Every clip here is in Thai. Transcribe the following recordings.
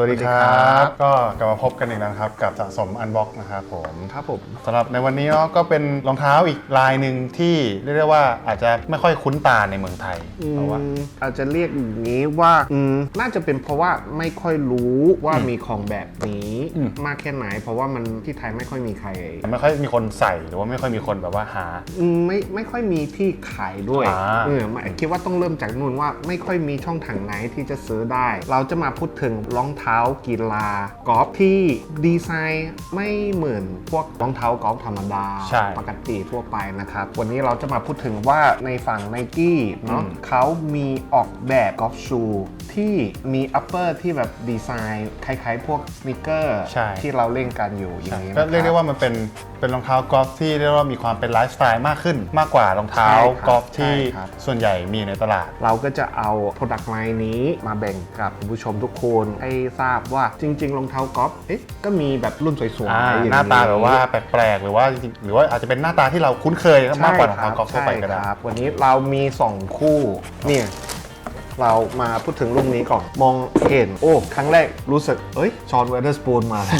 วัสดีคสวัสดีครัรับบก็กลับมาพบกันอีกแล้วนะครับกับสะสมอันบ็อกนะครับผมครับผมสำหรับในวันนี้เนาะก็เป็นรองเท้าอีกลายหนึ่งที่เรียกได้ว่าอาจจะไม่ค่อยคุ้นตาในเมืองไทยเพราะว่าอืมอาจจะเรียกอย่างนี้ว่าอืมน่าจะเป็นเพราะว่าไม่ค่อยรู้ว่ามีของแบบนี้อืมมากแค่ไหน เพราะว่ามันที่ไทยไม่ค่อยมีใครไม่ค่อยมีคนใส่หรือว่าไม่ค่อยมีคนแบบว่าหา อืมไม่ไม่ค่อยมีที่ขายด้วยอ่า เออไม่คิดว่าต้องเริ่มจากนู่นว่าไม่ค่อยมีช่องทางไหนที่จะซื้อได้ เราจะมาพูดถึงรองเท้ากีฬากอล์ฟที่ดีไซน์ไม่เหมือนพวกรองเท้ากอล์ฟธรรมดาใช่ปกติทั่วไปนะครับ วันนี้เราจะมาพูดถึงว่าในฝั่งไนกี้เนาะอืมเขามีออกแบบกอล์ฟชู ที่มีอัปเปอร์ที่แบบดีไซน์คล้ายๆ พวกสนิเกอร์ใช่ ที่เราเล่นกันอยู่อย่างนี้นะคก็บ เรียกได้ว่ามันเป็นเป็นรองเท้ากอล์ฟที่เรียกว่ามีความเป็นไลฟ์สไตล์มากขึ้น มากกว่ารองเท้าใช่ครับกอล์ฟที่ใช่ครับ ส่วนใหญ่มีอยู่ในตลาด เราก็จะเอา Product Line นี้มาแบ่งกับคุณผู้ชมทุกคนให้ทราบว่าจริง ๆ รองเท้ากอล์ฟเอ๊ะก็มีแบบรุ่นสวยๆอ่าอย่งหน้าตาแบบว่าแปลกๆ หรือว่าจริงๆหรือว่าอาจจะเป็นหน้าตาที่เราคุ้นเคยมากกว่ารองเท้ากอล์ฟทั่วไปก็ได้ ใช่ครับวันนี้เรามี 2 คู่เนี่ย เรามาพูดถึงรุ่นนี้ก่อน มองเห็นโอ้ ครั้งแรกรู้สึก เอ้ย ชอนเวเดอร์สปูนมาแล้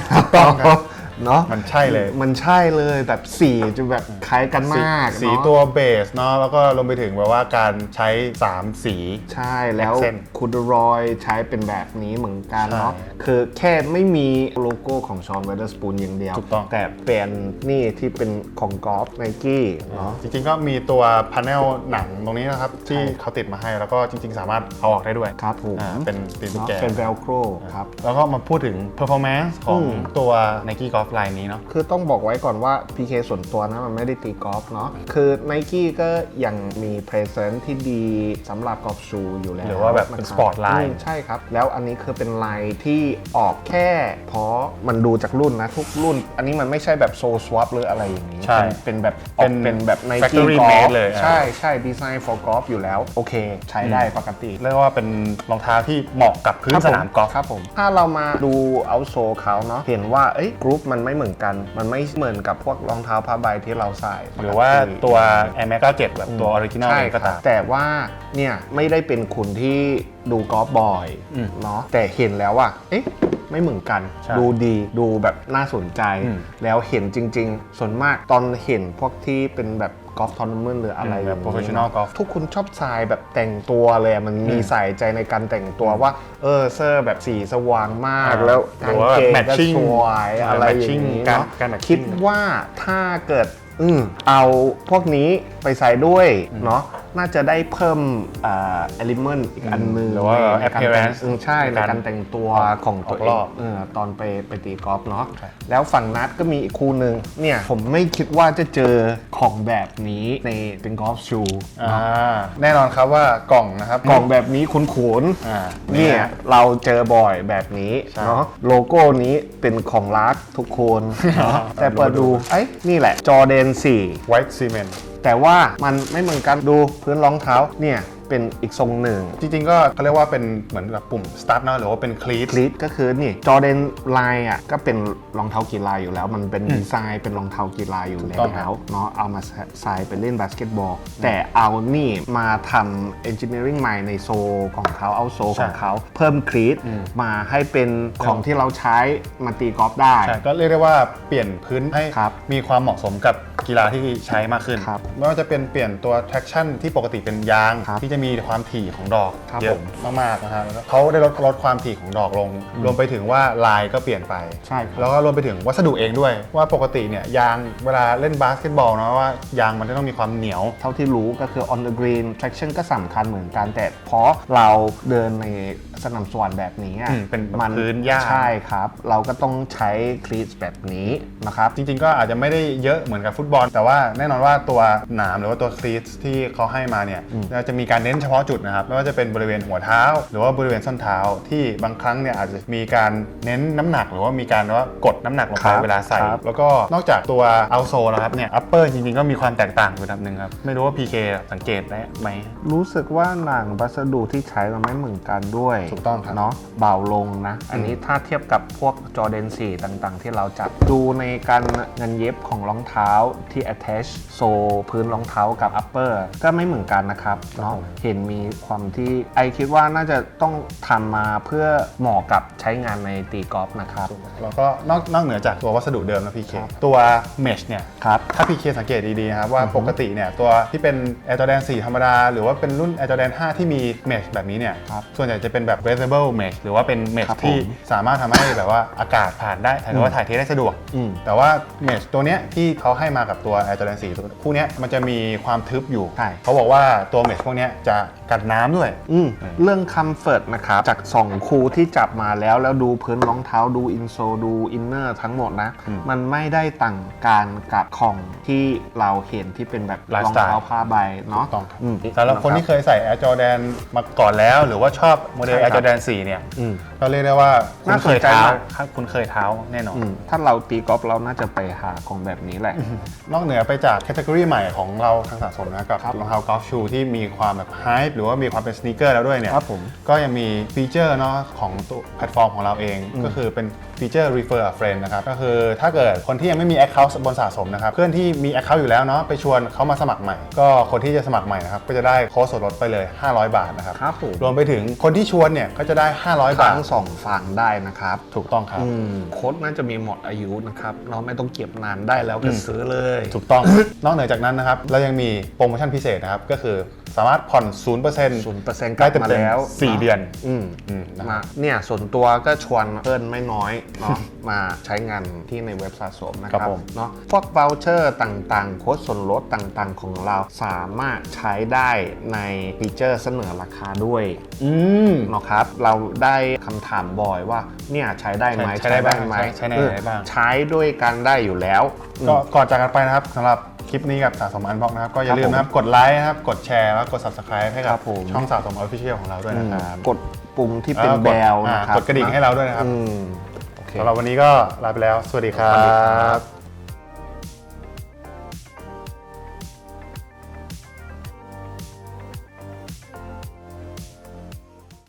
ว เนาะมันใช่เลย มันใช่เลยแบบสีจะแบบคล้ายกันมากสีเนอะตัวเบสเนาะแล้วก็รวมไปถึงแบบว่าการใช้ 3 สี ใช่แล้ว Accent คูดรอยใช้เป็นแบบนี้เหมือนกันเนาะใช่คือแค่ไม่มีโลโก้ของชอนเวเดอร์สปูนอย่างเดียว ถูกต้อง แต่เป็นนี่ที่เป็นของกอล์ฟไนกี้เนาะ จริงๆก็มีตัวพาเนลหนังตรงนี้นะครับ ที่ใช่เขาติดมาให้แล้วก็จริง ๆ สามารถเอาออกได้ด้วยครับผม อ่าเป็นตีนตุ๊กเนาะแก เป็นเวลโครครับ แล้วก็มาพูดถึง performance ของอืม ตัว Nike Golf Line นี้เนาะ คือต้องบอกไว้ก่อนว่า PK ส่วนตัวนะมันไม่ได้ตีกอล์ฟเนาะ คือ n i กี้ก็ยังมีเพรสเซนต์ที่ดีสำหรับกอล์ฟชูอยู่แล้วหรือว่าแบบเป็นะค sport line อืมใช่ครับ แล้วอันนี้คือเป็นไลน์ที่ออกแค่ เพราะมันดูจากรุ่นนะทุกรุ่น อันนี้มันไม่ใช่แบบโซสว a p หรืออะไรอย่างนี้ใช่เป็นแบบเป็นเป็นแบบ n i กี้กอล์ฟเลยใช่ใช่ดีไซน์ for golf อยู่แล้ว โอเค ใช้ได้ปกติเรียกว่าเป็นรองเท้าที่เหมาะกับพื้นสนามกอล์ฟครับผมถ้าเรามาดูเอาโซเขาเนาะเห็นว่าเอ้ยกรุ๊ปมันไม่เหมือนกัน มันไม่เหมือนกับพวกรองเท้าผ้าใบที่เราใส่หรือว่าตัว Air Max 97แบบตัวออริจินอลใช่เองคก็รับตามแต่ว่าเนี่ยไม่ได้เป็นคุณที่ดูกอล์ฟบ่อยอืมเนาะแต่เห็นแล้วอะเอ๊ะไม่เหมือนกัน ใช่ดูดีดูแบบน่าสนใจ อืม แล้วเห็นจริง ๆ ส่วนมากตอนเห็นพวกที่เป็นแบบกอล์ฟทัวร์นาเมนต์หรืออะไรอืมแบบอย่างนี้ professional นะ golf ทุกคนชอบใส่แบบแต่งตัวเลยอะมันมีอืมใส่ใจในการแต่งตัวว่า เออเสื้อแบบสีสว่างมากอ่าแล้วหรือว่าแบบกางเกงก็ matching สวยอะไรอย่าง matching นี้การเนาะการ matching คิดว่าถ้าเกิดอืมเอาพวกนี้ไปใส่ด้วยเนาะ น่าจะได้เพิ่มอ่า element อีกอันหนึงหรือว่าในการแต่ง appearance อืมใช่ในการแต่งตัวของตัวเอออกรงอบเออตอนไปไปตีกอล์ฟเนาะใช่แล้วฝั่งนัดก็มีอีกคู่หนึ่งเนี่ยผมไม่คิดว่าจะเจอของแบบนี้ในเป็นกอล์ฟชูอ่าแน่นอนครับว่ากล่องนะครับกล่องแบบนี้คุ้นอ่าๆเนี่ยเราเจอบ่อยแบบนี้ใช่เนาะโลโก้นี้เป็นของรักทุกคนเนาะแต่เปิดดูไอ้ยนี่แหละจอเดน4 White Cement แต่ว่ามันไม่เหมือนกันดูพื้นรองเท้าเนี่ย เป็นอีกทรงหนึ่งจริงๆ ก็เขาเรียกว่าเป็นเหมือนแบบปุ่ม start เนอะหรือว่าเป็นคลีตคลิปก็คือนี่จอเดนไลน์อะก็เป็นรองเท้ากีฬาอยู่แล้ว มันเป็นดีไซน์เป็นรองเท้ากีฬาอยู่ถูแล้กต้องครับวเนาะเอามาใส่ไปเล่นบาสเกตบอล แต่เอานี่มาทำ engineering ใหม่ในโซของเขาเอาโซของเขาเพิ่มคลีตมาให้เป็นของที่เราใช้มาตีกอล์ฟได้ ใช่ก็เรียกได้ว่าเปลี่ยนพื้นให้ครับมีความเหมาะสมกับกีฬาที่ใช้มากขึ้น ครับไม่ว่าจะเป็นเปลี่ยนตัว traction ที่ปกติเป็นยาง ครับ ที่จะมีความถี่ของดอกครับเยอะผมมากๆนะฮะแล้วเขาได้ลดลดความถี่ของดอกลง รวมไปถึงว่าลายก็เปลี่ยนไป ใช่ครับ แล้วก็รวมไปถึงวัสดุเองด้วย ว่าปกติเนี่ยยางเวลาเล่นบาสเกตบอลเนาะว่ายางมันจะต้องมีความเหนียว เท่าที่รู้ก็คือ on the green traction ก็สำคัญเหมือนกัน แต่เพราะเราเดินในสนามสวนแบบนี้อะอืมเป็นมัพื้นหญ้า ใช่ครับ เราก็ต้องใช้คลีตแบบนี้นะครับ จริงๆ ก็อาจจะไม่ได้เยอะเหมือนกับฟุตบอล แต่ว่าแน่นอนว่าตัวหนามหรือว่าตัวคลีตที่เขาให้มาเนี่ยจะมีการเน้นเฉพาะจุดนะครับ ไม่ว่าจะเป็นบริเวณหัวเท้า หรือว่าบริเวณส้นเท้าที่บางครั้งเนี่ยอาจจะมีการเน้นน้ำหนัก หรือว่ามีการว่ากดน้ำหนักลงคไปรับเวลาใส่ครับแล้วก็นอกจากตัวเอาโซนะครับเนี่ยอัปเปอร์จริงๆก็มีความแตกต่างอยู่ระดับหนึ่งครับไม่รู้ว่า PK สังเกตได้ไหมรู้สึกว่าหนังวัสดุที่ใช้มันไม่เหมือนกันด้วยถูกต้องครับเนาะเบาลงนะ อันนี้ถ้าเทียบกับพวกจอเดนสีต่างๆ ที่เราจับดูในการเงินเย็บของรองเท้าที่ attach โซพื้นรองเท้ากับ upper ก็ไม่เหมือนกันนะครับเนาะเห็นมีความที่ไอคิดว่าน่าจะต้องทำมาเพื่อเหมาะกับใช้งานในตีกอล์ฟนะครับ แล้วก็นอกนอกเหนือจากตัววัสดุเดิมนะพีเคตัวเมชเนี่ย ครับ ถ้าพีเคสังเกตดีๆนะครับว่าปกติเนี่ยตัวที่เป็น Air Jordan 4 ธรรมดา หรือว่าเป็นรุ่น Air Jordan 5 ที่มีเมชแบบนี้เนี่ยครับส่วนใหญ่จะเป็นแบบ breathable mesh หรือว่าเป็นเมชครับผมที่สามารถทำให้แบบว่าอากาศผ่านได้หรือว่าถ่ายเทได้สะดวก อืม แต่ว่าเมชตัวเนี้ยที่เขาให้มากับตัว Air Jordan 4ตัวคู่เนี้ยมันจะมีความทึบอยู่ ใช่ เขาบอกว่าตัวเมชพวกเนี้ยจะกันน้ำด้วย อืมเรื่องคัมเฟิร์ตนะครับ จาก 2 คูที่จับมาแล้ว แล้วดูพื้นรองเท้าดูอินโซดูอินเนอร์ทั้งหมดนะ อืมมันไม่ได้ต่างกันกับของที่เราเห็นที่เป็นแบบไลฟ์รองสไตล์เท้าผ้าใบเนาะต้องครับอืมสำหรับคนที่เคยใส่ Air Jordan มาก่อนแล้ว หรือว่าชอบโมเดล ใช่ครับ Air Jordan 4 เนี่ย อืม ก็เรียกได้ว่าคุณน่าเคสนยใจเท้ามากคุณเคยเท้าแน่นอน อืมถ้าเราตีกอล์ฟเราน่าจะไปหาของแบบนี้แหละ นอกเหนือไปจากแคตตากรีใหม่ของเราทางสะสมนะกับครับรองเท้ากอล์ฟชูที่มีความแบบไฮป์หรือว่ามีความเป็นสน e เกอร์แล้วด้วยเนี่ยครับผมก็ยังมีฟีเจอร์เนาะของตัวแพลตฟอร์มของเราเอง ก็คือเป็นฟีเจอร์ refer a friend นะครับก็คือถ้าเกิดคนที่ยังไม่มี account บนสะสมนะครับเพื่อนที่มี account อยู่แล้วเนาะไปชวนเขามาสมัครใหม่ ก็คนที่จะสมัครใหม่นะครับก็จะได้โค้ดส่วนลดไปเลย 500 บาทนะครับครับผมรวมไปถึงคนที่ชวนเนี่ยก็จะได้ 500 บาททั้งสองฝั่งได้นะครับถูกต้องครับอืมโค้ดน่าจะมีหมดอายุนะครับเราไม่ต้องเก็บนานได้แล้วก็ซื้อเลย ถูกต้อง นอกเหนือจากนั้นนะครับเรายังมีโปรโมชั่นพิเศษนะครับก็คือสามารถผ่อน0%ศูนย์เปอร์เซ็นต์กได้ลับเต็มมาๆแล้วสี่เดือนอืมอืมนะคมารับเนี่ยส่วนตัวก็ชวนเพื่อนไม่น้อยเนาะมาใช้งานที่ในเว็บสะสมนะคครัรับบผมเนาะพวก v o u เชอร์ต่างๆ โค้ดส่วนลดต่างๆ ของเราสามารถใช้ได้ในฟีเจอร์เสนอราคาด้วยอืมเนาะครับเราได้คำถามบ่อยว่าเนี่ยใช้ได้ไหมใช้ได้บ้างไหมใช้ใช้ในเออไหนบ้างใช้ด้วยกันได้อยู่แล้วอืมก็ก่อนจากกันไปนะครับสำหรับคลิปนี้กับสะสมอันบ็อกนะครับก็อย่าลืมนะครับกดไลค์นะครับกดแชร์แล้วกด subscribe ให้กัครับบผม ช่องสะสมออฟฟิเชียลของเราด้วยนะครับกดปุ่มที่เป็นแล้วแบกดลอ่านะครับกดกระดิ่งให้เราด้วยนะครับอืมโอเค สำหรับวันนี้ก็ลาไปแล้ว สวัสดีครัสวัสดีครับบ